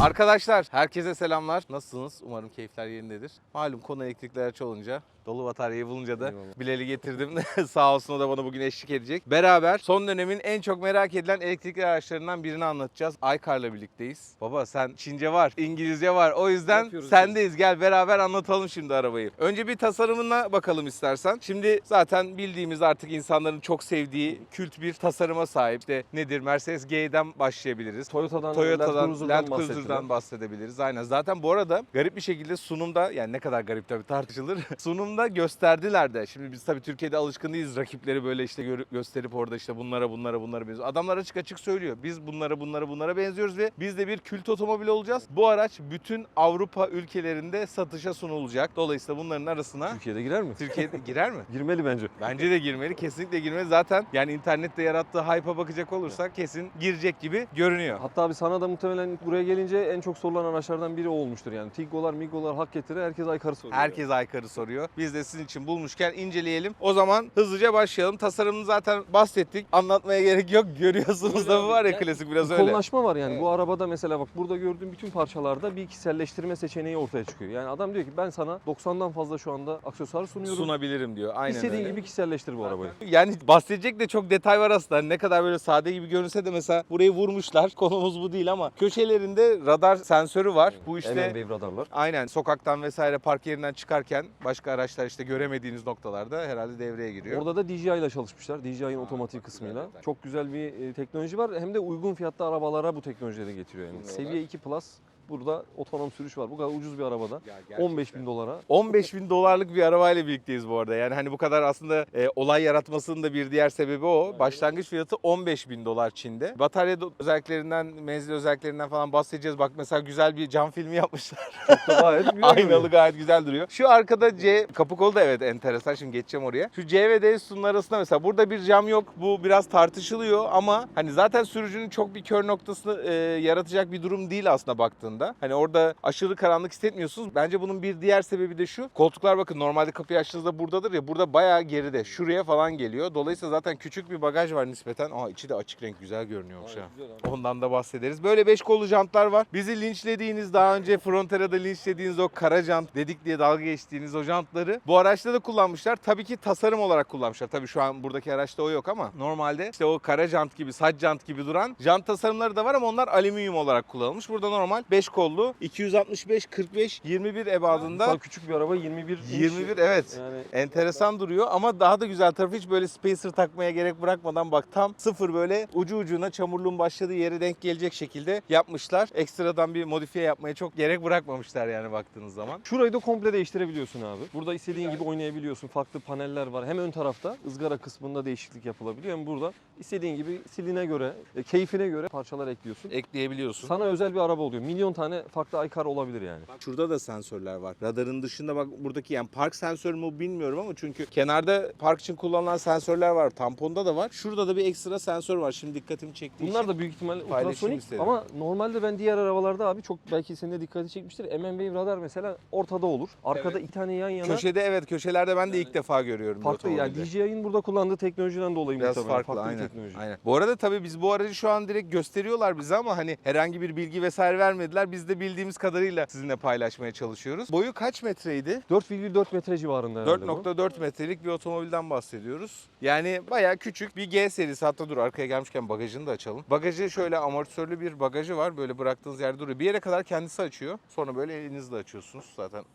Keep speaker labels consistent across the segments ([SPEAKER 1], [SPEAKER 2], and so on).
[SPEAKER 1] Arkadaşlar herkese selamlar. Nasılsınız? Umarım keyifler yerindedir. Malum konu elektrikli araç olunca dolu bataryayı bulunca da
[SPEAKER 2] Eyvallah.
[SPEAKER 1] Bilal'i getirdim. Sağ olsun o da bana bugün eşlik edecek. Beraber son dönemin en çok merak edilen elektrikli araçlarından birini anlatacağız. Aykar'la birlikteyiz. Baba sen Çince var, İngilizce var. O yüzden
[SPEAKER 2] Yapıyoruz
[SPEAKER 1] sendeyiz. Gel beraber anlatalım şimdi arabayı. Önce bir tasarımına bakalım istersen. Şimdi zaten bildiğimiz artık insanların çok sevdiği kült bir tasarıma sahip. İşte nedir? Mercedes G'den başlayabiliriz.
[SPEAKER 2] Toyota'dan,
[SPEAKER 1] Toyota'dan,
[SPEAKER 2] Land Cruiser'dan
[SPEAKER 1] Land Cruiser'dan bahsedebiliriz. Aynen. Zaten bu arada garip bir şekilde sunumda yani ne kadar garip tabii tartışılır. sunumda gösterdiler de. Şimdi biz tabii Türkiye'de alışkın değiliz rakipleri böyle işte gör- gösterip orada işte bunlara bunlara bunlara benziyor. Adamlar açık açık söylüyor. Biz bunlara bunlara bunlara benziyoruz ve biz de bir kült otomobil olacağız. Bu araç bütün Avrupa ülkelerinde satışa sunulacak. Dolayısıyla bunların arasına
[SPEAKER 2] Türkiye'de girer mi?
[SPEAKER 1] Türkiye'de girer mi?
[SPEAKER 2] Girmeli bence.
[SPEAKER 1] Bence de girmeli. Kesinlikle girmeli. Zaten yani internette yarattığı hype'a bakacak olursak kesin girecek gibi görünüyor.
[SPEAKER 2] Hatta abi sana da muhtemelen buraya gelince en çok sorulan araçlardan biri o olmuştur yani. Tiggo'lar, Migo'lar hak getire herkes Aykar'ı soruyor.
[SPEAKER 1] Herkes Aykar'ı soruyor. Biz de sizin için bulmuşken inceleyelim. O zaman hızlıca başlayalım. Tasarımını zaten bahsettik. Anlatmaya gerek yok. Görüyorsunuz da bu var ya klasik biraz öyle.
[SPEAKER 2] Kollaşma var yani.
[SPEAKER 1] Evet.
[SPEAKER 2] Bu arabada mesela bak burada gördüğüm bütün parçalarda bir kişiselleştirme seçeneği ortaya çıkıyor. Yani adam diyor ki ben sana 90'dan fazla şu anda aksesuar sunuyorum.
[SPEAKER 1] Sunabilirim diyor. Aynen
[SPEAKER 2] İstediğin
[SPEAKER 1] öyle.
[SPEAKER 2] gibi kişiselleştir bu arabayı.
[SPEAKER 1] Yani bahsedecek de çok detay var aslında. Ne kadar böyle sade gibi görünse de mesela burayı vurmuşlar. Konumuz bu değil ama köşelerinde radar sensörü var. Bu işte
[SPEAKER 2] wave radarlar.
[SPEAKER 1] Aynen sokaktan vesaire park yerinden çıkarken başka araçlar işte göremediğiniz noktalarda herhalde devreye giriyor.
[SPEAKER 2] Orada da DJI ile çalışmışlar. DJI'nin otomatik kısmıyla.
[SPEAKER 1] evet.
[SPEAKER 2] Çok güzel bir e, teknoloji var. Hem de uygun fiyatta arabalara bu teknolojileri getiriyor yani. Seviye 2 Plus burada otonom sürüş var. Bu kadar ucuz bir arabada. 15 bin dolara.
[SPEAKER 1] 15 bin dolarlık bir arabayla birlikteyiz bu arada. Yani hani bu kadar aslında e, olay yaratmasının da bir diğer sebebi o. Başlangıç fiyatı 15 bin dolar Çin'de. Batarya özelliklerinden, menzil özelliklerinden falan bahsedeceğiz. Bak mesela güzel bir cam filmi yapmışlar.
[SPEAKER 2] Gayet güzel.
[SPEAKER 1] Aynalı gayet güzel duruyor. Şu arkada C, kapı kolu da evet enteresan. Şimdi geçeceğim oraya. Şu C ve D sütunun arasında mesela burada bir cam yok. Bu biraz tartışılıyor ama hani zaten sürücünün çok bir kör noktasını e, yaratacak bir durum değil aslında baktığında. Hani orada aşırı karanlık hissetmiyorsunuz. Bence bunun bir diğer sebebi de şu. Koltuklar bakın normalde kapıyı açtığınızda buradadır ya. Burada bayağı geride. Şuraya falan geliyor. Dolayısıyla zaten küçük bir bagaj var nispeten. Aa içi de açık renk güzel görünüyormuş ha. Ondan da bahsederiz. Böyle 5 kollu jantlar var. Bizi linçlediğiniz daha önce Frontera'da linçlediğiniz o kara jant dedik diye dalga geçtiğiniz o jantları bu araçta da kullanmışlar. Tabii ki tasarım olarak kullanmışlar. Tabii şu an buradaki araçta o yok ama normalde işte o kara jant gibi, saç jant gibi duran jant tasarımları da var ama onlar alüminyum olarak kullanılmış. Burada normal 5 kollu 265 45 21 ebadında
[SPEAKER 2] Daha küçük bir araba 21 inç.
[SPEAKER 1] 21 evet.
[SPEAKER 2] Yani
[SPEAKER 1] Enteresan duruyor ama daha da güzel tarafı hiç böyle spacer takmaya gerek bırakmadan bak tam sıfır böyle ucu ucuna çamurluğun başladığı yere denk gelecek şekilde yapmışlar. Ekstradan bir modifiye yapmaya çok gerek bırakmamışlar yani baktığınız zaman.
[SPEAKER 2] şurayı da komple değiştirebiliyorsun abi. Burada istediğin gibi oynayabiliyorsun. Farklı paneller var. Hem ön tarafta ızgara kısmında değişiklik yapılabiliyor. Hem burada istediğin gibi stiline göre, e, keyfine göre parçalar ekliyorsun.
[SPEAKER 1] Ekleyebiliyorsun.
[SPEAKER 2] Sana özel bir araba oluyor. Milyon tane farklı Aykar olabilir yani.
[SPEAKER 1] Şurada da sensörler var. Radarın dışında bak buradaki yani park sensörü mü bilmiyorum ama çünkü kenarda park için kullanılan sensörler var. Tamponda da var. Şurada da bir ekstra sensör var. Şimdi dikkatimi çektiği
[SPEAKER 2] Bunlar da büyük ihtimalle ultrasonik
[SPEAKER 1] istedim.
[SPEAKER 2] ama normalde ben diğer arabalarda abi çok belki senin de dikkati çekmiştir. MMW radar mesela ortada olur. Arkada iki tane yan yana
[SPEAKER 1] Köşede evet köşelerde ben de ilk defa görüyorum.
[SPEAKER 2] farklı yani. DJI'nin burada kullandığı teknolojiden dolayı
[SPEAKER 1] Biraz
[SPEAKER 2] muhtemelen.
[SPEAKER 1] farklı,
[SPEAKER 2] bir
[SPEAKER 1] aynen.
[SPEAKER 2] teknoloji.
[SPEAKER 1] aynen. Bu arada tabii biz bu aracı şu an direkt gösteriyorlar bize ama hani herhangi bir bilgi vesaire vermediler. Biz de bildiğimiz kadarıyla sizinle paylaşmaya çalışıyoruz. Boyu kaç metreydi?
[SPEAKER 2] 4,4 metre civarında herhalde bu.
[SPEAKER 1] 4.4 metrelik bir otomobilden bahsediyoruz. Yani bayağı küçük bir G serisi. Hatta dur arkaya gelmişken bagajını da açalım. Bagajı şöyle amortisörlü bir bagajı var. Böyle bıraktığınız yerde duruyor. Bir yere kadar kendisi açıyor. Sonra böyle elinizle açıyorsunuz zaten.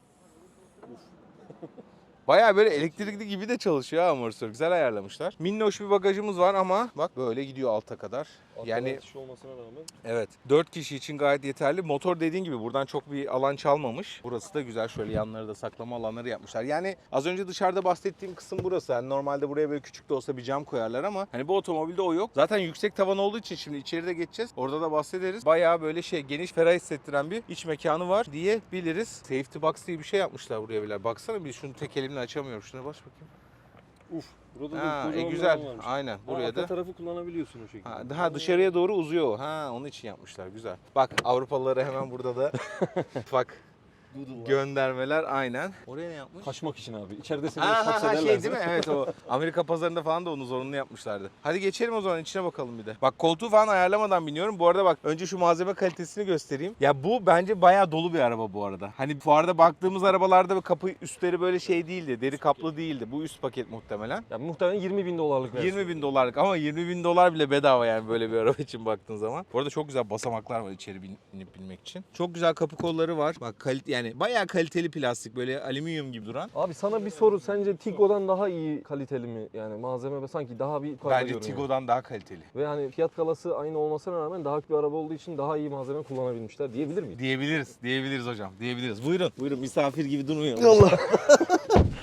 [SPEAKER 1] Bayağı böyle elektrikli gibi de çalışıyor ha amortisör. Güzel ayarlamışlar. Minnoş bir bagajımız var ama bak böyle gidiyor alta kadar. Yani
[SPEAKER 2] Alternatif olmasına rağmen
[SPEAKER 1] Evet. 4 kişi için gayet yeterli. Motor dediğin gibi buradan çok bir alan çalmamış. Burası da güzel. Şöyle yanları da saklama alanları yapmışlar. Yani az önce dışarıda bahsettiğim kısım burası. Yani normalde buraya böyle küçük de olsa bir cam koyarlar ama hani bu otomobilde o yok. Zaten yüksek tavan olduğu için şimdi içeride geçeceğiz. Orada da bahsederiz. Bayağı böyle şey geniş ferah hissettiren bir iç mekanı var diyebiliriz. Safety box diye bir şey yapmışlar buraya bile. Baksana bir şunu tek elimle açamıyorum. Şuna baş bakayım.
[SPEAKER 2] Uf burada da
[SPEAKER 1] Ha, e,
[SPEAKER 2] kocaman bir
[SPEAKER 1] güzel.
[SPEAKER 2] alan varmış.
[SPEAKER 1] Aynen.
[SPEAKER 2] Ha,
[SPEAKER 1] Buraya
[SPEAKER 2] arka
[SPEAKER 1] da.
[SPEAKER 2] tarafı kullanabiliyorsun o şekilde.
[SPEAKER 1] Ha, daha dışarıya doğru uzuyor. o. Ha onun için yapmışlar. Güzel. Bak Avrupalıları hemen burada da ufak göndermeler aynen. Oraya ne yapmış?
[SPEAKER 2] Kaçmak için abi. İçeride seni
[SPEAKER 1] Ha, ha, ha,
[SPEAKER 2] hapsederlerse.
[SPEAKER 1] şey değil mi? Evet o Amerika pazarında falan da onu zorunlu yapmışlardı. Hadi geçelim o zaman içine bakalım bir de. Bak koltuğu falan ayarlamadan biniyorum. Bu arada bak önce şu malzeme kalitesini göstereyim. Ya bu bence bayağı dolu bir araba bu arada. Hani fuarda baktığımız arabalarda kapı üstleri böyle şey değildi. Deri kaplı değildi. Bu üst paket muhtemelen.
[SPEAKER 2] Yani muhtemelen 20 bin dolarlık versiyon.
[SPEAKER 1] 20 bin dolarlık ama 20 bin dolar bile bedava yani böyle bir araba için baktığın zaman. Bu arada çok güzel basamaklar var içeri bin- binip binmek için. Çok güzel kapı kolları var. Bak kalite yani bayağı kaliteli plastik böyle alüminyum gibi duran.
[SPEAKER 2] Abi sana bir soru. Sence Tiggo'dan daha iyi kaliteli mi? Yani malzeme ve sanki daha bir yukarıda
[SPEAKER 1] Bence
[SPEAKER 2] görünüyor.
[SPEAKER 1] Tigo'dan daha kaliteli.
[SPEAKER 2] Ve hani fiyat kalası aynı olmasına rağmen daha bir araba olduğu için daha iyi malzeme kullanabilmişler diyebilir miyiz?
[SPEAKER 1] Diyebiliriz, diyebiliriz hocam. Diyebiliriz. Buyurun. Buyurun misafir gibi durmayın. Allah.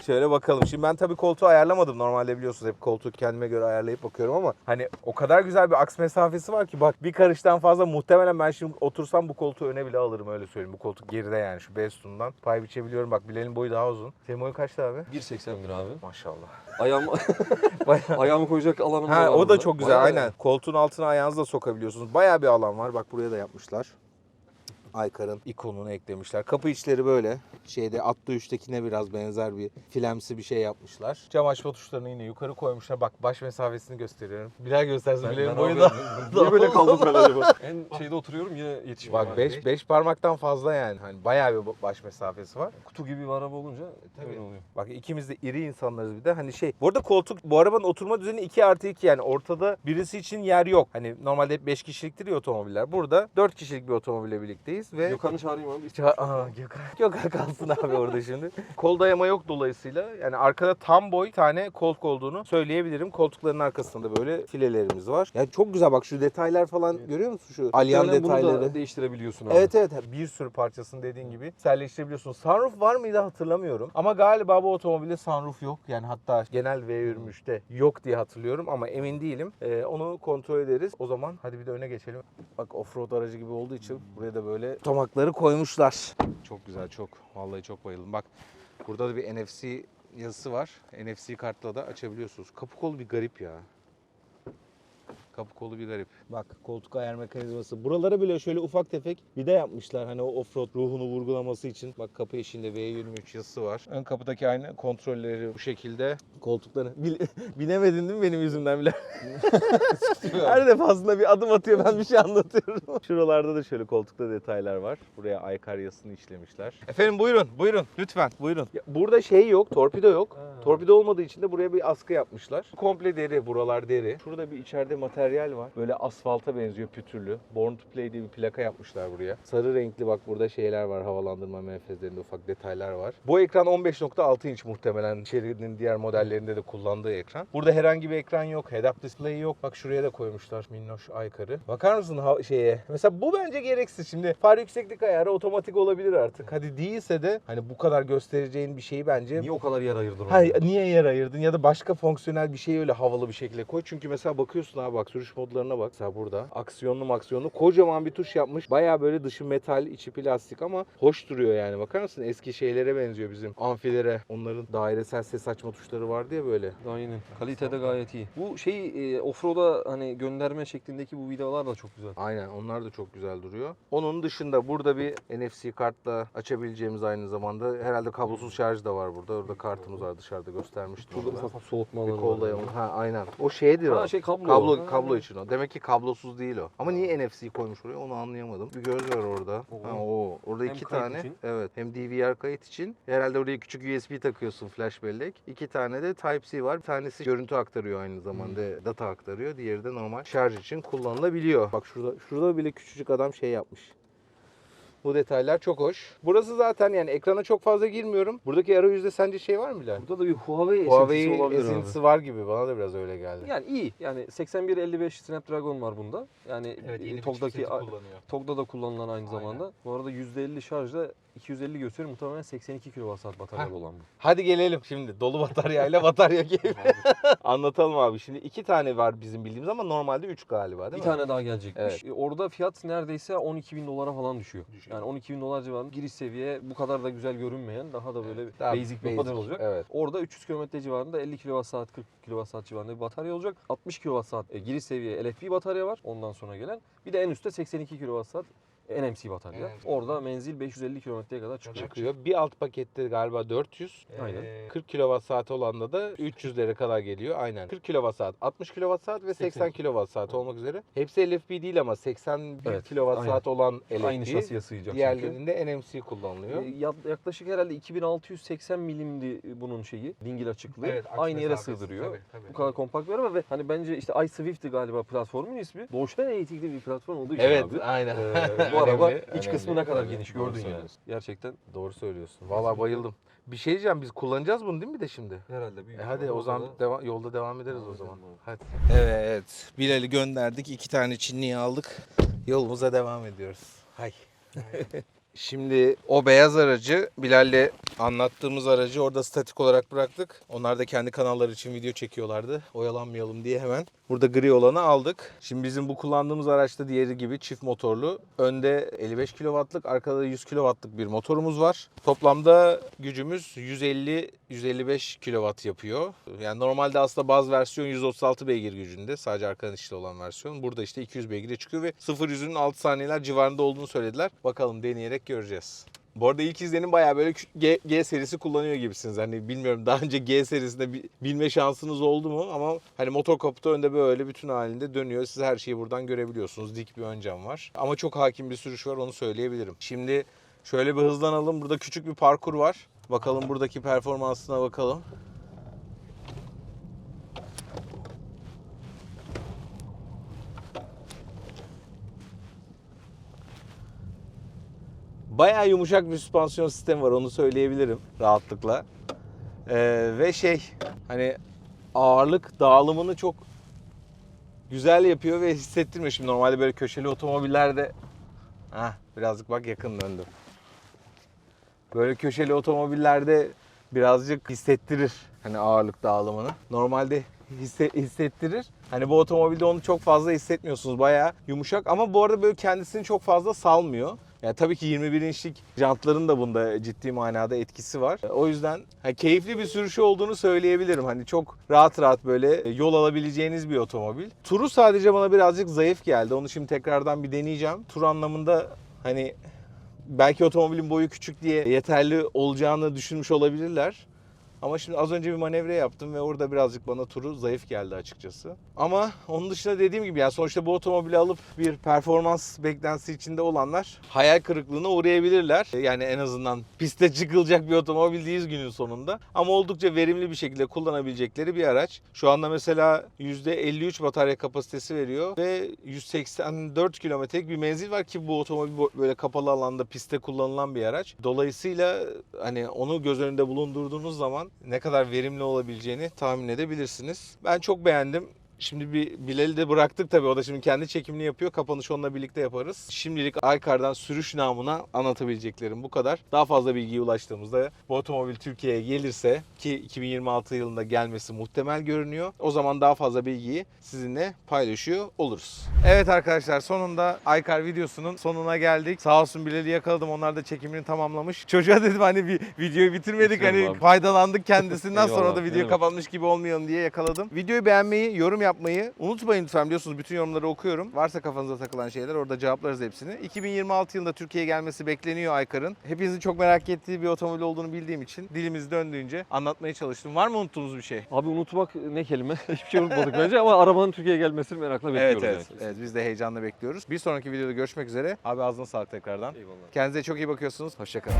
[SPEAKER 1] Şöyle bakalım. Şimdi ben tabii koltuğu ayarlamadım. Normalde biliyorsunuz hep koltuğu kendime göre ayarlayıp bakıyorum ama hani o kadar güzel bir aks mesafesi var ki bak bir karıştan fazla muhtemelen ben şimdi otursam bu koltuğu öne bile alırım öyle söyleyeyim. Bu koltuk geride yani şu B sütundan. Pay biçebiliyorum. Bak Bilal'in boyu daha uzun. Senin boyun kaçtı abi?
[SPEAKER 2] 1.81 abi.
[SPEAKER 1] Maşallah.
[SPEAKER 2] Ayağımı,
[SPEAKER 1] Bayağı.
[SPEAKER 2] ayağımı koyacak alanım
[SPEAKER 1] Ha
[SPEAKER 2] var
[SPEAKER 1] o da
[SPEAKER 2] burada.
[SPEAKER 1] çok güzel
[SPEAKER 2] Bayağı-
[SPEAKER 1] aynen. Koltuğun altına ayağınızı da sokabiliyorsunuz. Bayağı bir alan var. Bak buraya da yapmışlar. Aykar'ın ikonunu eklemişler. Kapı içleri böyle. Şeyde Atlı 3'tekine biraz benzer bir filemsi bir şey yapmışlar. Cam açma tuşlarını yine yukarı koymuşlar. Bak baş mesafesini gösteriyorum. Bilal göstersin.
[SPEAKER 2] Ben,
[SPEAKER 1] Bilal'in
[SPEAKER 2] ben
[SPEAKER 1] boyu da.
[SPEAKER 2] Niye böyle kaldım ben acaba? En şeyde oturuyorum yine yetişmiyor.
[SPEAKER 1] Bak 5 5 parmaktan fazla yani. Hani bayağı bir baş mesafesi var.
[SPEAKER 2] Kutu gibi bir araba olunca
[SPEAKER 1] tabii.
[SPEAKER 2] öyle oluyor.
[SPEAKER 1] Bak ikimiz de iri insanlarız bir de. Hani şey. Bu arada koltuk bu arabanın oturma düzeni 2 artı 2 yani ortada birisi için yer yok. Hani normalde hep 5 kişiliktir ya otomobiller. Burada 4 kişilik bir otomobille birlikteyiz ve
[SPEAKER 2] Gökhan'ı çağırayım abi.
[SPEAKER 1] Ça- Aha, Gökhan. Gökhan kalsın abi orada şimdi. Kol dayama yok dolayısıyla. Yani arkada tam boy tane koltuk olduğunu söyleyebilirim. Koltukların arkasında da böyle filelerimiz var. Yani çok güzel bak şu detaylar falan görüyor musun şu alyan
[SPEAKER 2] bunu
[SPEAKER 1] detayları?
[SPEAKER 2] da değiştirebiliyorsun abi.
[SPEAKER 1] Evet evet bir sürü parçasını dediğin gibi selleştirebiliyorsun. Sunroof var mıydı hatırlamıyorum. Ama galiba bu otomobilde sunroof yok. Yani hatta genel V23'te yok diye hatırlıyorum ama emin değilim. Ee, onu kontrol ederiz. O zaman hadi bir de öne geçelim. Bak offroad aracı gibi olduğu için buraya da böyle tomakları koymuşlar. Çok güzel çok. Vallahi çok bayıldım. Bak burada da bir NFC yazısı var. NFC kartla da açabiliyorsunuz. Kapı kolu bir garip ya. Kapı kolu bir garip. Bak koltuk ayar mekanizması. Buralara bile şöyle ufak tefek vida yapmışlar. Hani o offroad ruhunu vurgulaması için. Bak kapı eşiğinde V23 yazısı var. Ön kapıdaki aynı kontrolleri bu şekilde. Koltukları. Bil- binemedin değil mi benim yüzümden bile? Her defasında bir adım atıyor ben bir şey anlatıyorum. Şuralarda da şöyle koltukta detaylar var. Buraya Aykar yazısını işlemişler. Efendim buyurun buyurun lütfen buyurun. Ya burada şey yok torpido yok.
[SPEAKER 2] Ha.
[SPEAKER 1] Torpido olmadığı için de buraya bir askı yapmışlar. Komple deri buralar deri. Şurada bir içeride materyal var. Böyle asfalta benziyor pütürlü. Born to Play diye bir plaka yapmışlar buraya. Sarı renkli bak burada şeyler var. Havalandırma menfezlerinde ufak detaylar var. Bu ekran 15.6 inç muhtemelen içerinin diğer modellerinde de kullandığı ekran. Burada herhangi bir ekran yok. Head-up display yok. Bak şuraya da koymuşlar minnoş aykarı. Bakar mısın ha- şeye? Mesela bu bence gereksiz. Şimdi far yükseklik ayarı otomatik olabilir artık. Hadi değilse de hani bu kadar göstereceğin bir şeyi bence
[SPEAKER 2] Niye o kadar yer ayırdın?
[SPEAKER 1] Ha, niye yer ayırdın ya da başka fonksiyonel bir şeyi öyle havalı bir şekilde koy. Çünkü mesela bakıyorsun abi bak sürüş modlarına bak. Mesela burada aksiyonlu maksiyonlu kocaman bir tuş yapmış. Baya böyle dışı metal içi plastik ama hoş duruyor yani. Bakar mısın eski şeylere benziyor bizim amfilere. Onların dairesel ses açma tuşları vardı ya böyle.
[SPEAKER 2] Aynen. Kalitede gayet iyi. Bu şey e, offroad'a hani gönderme şeklindeki bu videolar da çok güzel.
[SPEAKER 1] Aynen onlar da çok güzel duruyor. Onun dışında burada bir NFC kartla açabileceğimiz aynı zamanda herhalde kablosuz şarj da var burada. Orada kartımız var dışarıda göstermiştim.
[SPEAKER 2] Şurada ufak soğutma
[SPEAKER 1] Bir
[SPEAKER 2] alanı
[SPEAKER 1] kol
[SPEAKER 2] var.
[SPEAKER 1] dayamı. Ha aynen. O şeydir o.
[SPEAKER 2] Ha şey kablo.
[SPEAKER 1] Kablo kablo için o. Demek ki kablosuz değil o. Ama niye NFC koymuş oraya onu anlayamadım. Bir göz var orada.
[SPEAKER 2] Oo.
[SPEAKER 1] Ha o. Orada
[SPEAKER 2] Hem
[SPEAKER 1] iki tane.
[SPEAKER 2] için.
[SPEAKER 1] Evet. Hem DVR kayıt için. Herhalde oraya küçük USB takıyorsun flash bellek. İki tane de Type-C var. Bir tanesi görüntü aktarıyor aynı zamanda.
[SPEAKER 2] Hmm.
[SPEAKER 1] Data aktarıyor. Diğeri de normal şarj için kullanılabiliyor. Bak şurada şurada bile küçücük adam şey yapmış. Bu detaylar çok hoş. Burası zaten yani ekrana çok fazla girmiyorum. Buradaki arayüzde sence şey var mı Bilal?
[SPEAKER 2] Burada da bir Huawei,
[SPEAKER 1] Huawei
[SPEAKER 2] esintisi olabilir abi.
[SPEAKER 1] esintisi var gibi. Bana da biraz öyle geldi.
[SPEAKER 2] Yani iyi. Yani 8155 Snapdragon var bunda. Yani e, TOG'daki. TOG'da da kullanılan aynı zamanda. Bu arada %50 şarjla 250 gösteriyor. Muhtemelen 82 kWh bataryalı olan bu.
[SPEAKER 1] Hadi gelelim şimdi dolu bataryayla batarya keyfi. Anlatalım abi. Şimdi iki tane var bizim bildiğimiz ama normalde üç galiba değil
[SPEAKER 2] Bir
[SPEAKER 1] mi?
[SPEAKER 2] tane daha gelecekmiş.
[SPEAKER 1] Evet.
[SPEAKER 2] Orada fiyat neredeyse 12 bin dolara falan düşüyor. Yani 12 bin dolar civarında giriş seviye bu kadar da güzel görünmeyen daha da böyle
[SPEAKER 1] Daha
[SPEAKER 2] basic bir model olacak.
[SPEAKER 1] Evet.
[SPEAKER 2] Orada 300 km civarında 50 kWh 40 kWh civarında bir batarya olacak. 60 kWh e, giriş seviye LFP batarya var ondan sonra gelen. Bir de en üstte 82 kWh NMC batarya.
[SPEAKER 1] NMC.
[SPEAKER 2] Orada menzil 550 kilometreye kadar çıkıyor.
[SPEAKER 1] çıkıyor. Bir alt pakette galiba 400.
[SPEAKER 2] Aynen.
[SPEAKER 1] Ee, 40 kWh saat olanda da 300'lere kadar geliyor. Aynen. 40 kWh saat, 60 kWh saat ve 80
[SPEAKER 2] 80
[SPEAKER 1] kWh saat olmak üzere. Hepsi LFP değil ama 81
[SPEAKER 2] Evet,
[SPEAKER 1] kWh saat olan LFP.
[SPEAKER 2] Aynı şasiye sığacak çünkü.
[SPEAKER 1] Diğerlerinde NMC kullanılıyor.
[SPEAKER 2] Ee, ya- Yaklaşık herhalde 2680 milimdi bunun şeyi, dingil açıklığı. Aynı yere sığdırıyor. Bu kadar kompakt bir araba ve hani bence işte iSwift'ti galiba platformun ismi. Doğuştan eğitimli bir platform olduğu için
[SPEAKER 1] Evet,
[SPEAKER 2] abi.
[SPEAKER 1] aynen.
[SPEAKER 2] Ee, bu araba
[SPEAKER 1] Önemli,
[SPEAKER 2] iç
[SPEAKER 1] önemli.
[SPEAKER 2] kısmı ne kadar geniş
[SPEAKER 1] doğru
[SPEAKER 2] gördün yani. Gerçekten
[SPEAKER 1] Doğru söylüyorsun. Vallahi bayıldım. Bir şey diyeceğim biz kullanacağız bunu değil mi de şimdi?
[SPEAKER 2] herhalde büyük.
[SPEAKER 1] E hadi o zaman deva- yolda devam ederiz
[SPEAKER 2] Devam
[SPEAKER 1] o zaman. Hadi. Evet. Bilal'i gönderdik. iki tane Çinliyi aldık. Yolumuza devam ediyoruz. Hay. Şimdi o beyaz aracı Bilal'le anlattığımız aracı orada statik olarak bıraktık. Onlar da kendi kanalları için video çekiyorlardı. Oyalanmayalım diye hemen. Burada gri olanı aldık. Şimdi bizim bu kullandığımız araçta diğeri gibi çift motorlu. Önde 55 kW'lık, arkada 100 kW'lık bir motorumuz var. Toplamda gücümüz 150-155 kW yapıyor. Yani normalde aslında baz versiyon 136 beygir gücünde. Sadece arkadan içli olan versiyon. Burada işte 200 beygire çıkıyor ve 0 yüzünün 6 saniyeler civarında olduğunu söylediler. Bakalım deneyerek göreceğiz. Bu arada ilk izlenim bayağı böyle G, G serisi kullanıyor gibisiniz. Hani bilmiyorum daha önce G serisinde bi- bilme şansınız oldu mu ama hani motor kaputu önde böyle bütün halinde dönüyor. Siz her şeyi buradan görebiliyorsunuz. Dik bir ön cam var. Ama çok hakim bir sürüş var onu söyleyebilirim. Şimdi şöyle bir hızlanalım. Burada küçük bir parkur var. Bakalım buradaki performansına bakalım. Bayağı yumuşak bir süspansiyon sistemi var onu söyleyebilirim rahatlıkla. Ee, ve şey hani ağırlık dağılımını çok güzel yapıyor ve hissettirmiyor. Şimdi normalde böyle köşeli otomobillerde Hah, birazcık bak yakın döndüm. Böyle köşeli otomobillerde birazcık hissettirir hani ağırlık dağılımını. Normalde hisse- hissettirir. Hani bu otomobilde onu çok fazla hissetmiyorsunuz. Bayağı yumuşak ama bu arada böyle kendisini çok fazla salmıyor. Yani tabii ki 21 inçlik jantların da bunda ciddi manada etkisi var. O yüzden ha, keyifli bir sürüşü olduğunu söyleyebilirim. Hani çok rahat rahat böyle yol alabileceğiniz bir otomobil. Turu sadece bana birazcık zayıf geldi. Onu şimdi tekrardan bir deneyeceğim. Tur anlamında hani belki otomobilin boyu küçük diye yeterli olacağını düşünmüş olabilirler. Ama şimdi az önce bir manevra yaptım ve orada birazcık bana turu zayıf geldi açıkçası. Ama onun dışında dediğim gibi yani sonuçta bu otomobili alıp bir performans beklentisi içinde olanlar hayal kırıklığına uğrayabilirler. Yani en azından piste çıkılacak bir otomobil değiliz günün sonunda. Ama oldukça verimli bir şekilde kullanabilecekleri bir araç. Şu anda mesela %53 batarya kapasitesi veriyor ve 184 kilometrelik bir menzil var ki bu otomobil böyle kapalı alanda pistte kullanılan bir araç. Dolayısıyla hani onu göz önünde bulundurduğunuz zaman ne kadar verimli olabileceğini tahmin edebilirsiniz. Ben çok beğendim. Şimdi bir Bilal'i de bıraktık tabii. O da şimdi kendi çekimini yapıyor. Kapanışı onunla birlikte yaparız. Şimdilik Aykar'dan sürüş namına anlatabileceklerim bu kadar. Daha fazla bilgiye ulaştığımızda bu otomobil Türkiye'ye gelirse ki 2026 yılında gelmesi muhtemel görünüyor. O zaman daha fazla bilgiyi sizinle paylaşıyor oluruz. Evet arkadaşlar sonunda Aykar videosunun sonuna geldik. Sağ olsun Bilal'i yakaladım. Onlar da çekimini tamamlamış. Çocuğa dedim hani bir videoyu bitirmedik. Hani faydalandık kendisinden sonra da video kapanmış gibi olmayalım diye yakaladım. Videoyu beğenmeyi, yorum yapmayı unutmayın lütfen. Biliyorsunuz bütün yorumları okuyorum. Varsa kafanıza takılan şeyler orada cevaplarız hepsini. 2026 yılında Türkiye'ye gelmesi bekleniyor Aykar'ın. Hepinizin çok merak ettiği bir otomobil olduğunu bildiğim için dilimiz döndüğünce anlatmaya çalıştım. Var mı unuttuğunuz bir şey?
[SPEAKER 2] Abi unutmak ne kelime? Hiçbir şey unutmadık bence ama arabanın Türkiye'ye gelmesini merakla bekliyoruz.
[SPEAKER 1] evet, evet.
[SPEAKER 2] yani.
[SPEAKER 1] evet. Biz de heyecanla bekliyoruz. Bir sonraki videoda görüşmek üzere. Abi ağzına sağlık tekrardan.
[SPEAKER 2] Eyvallah.
[SPEAKER 1] Kendinize çok iyi bakıyorsunuz. Hoşçakalın.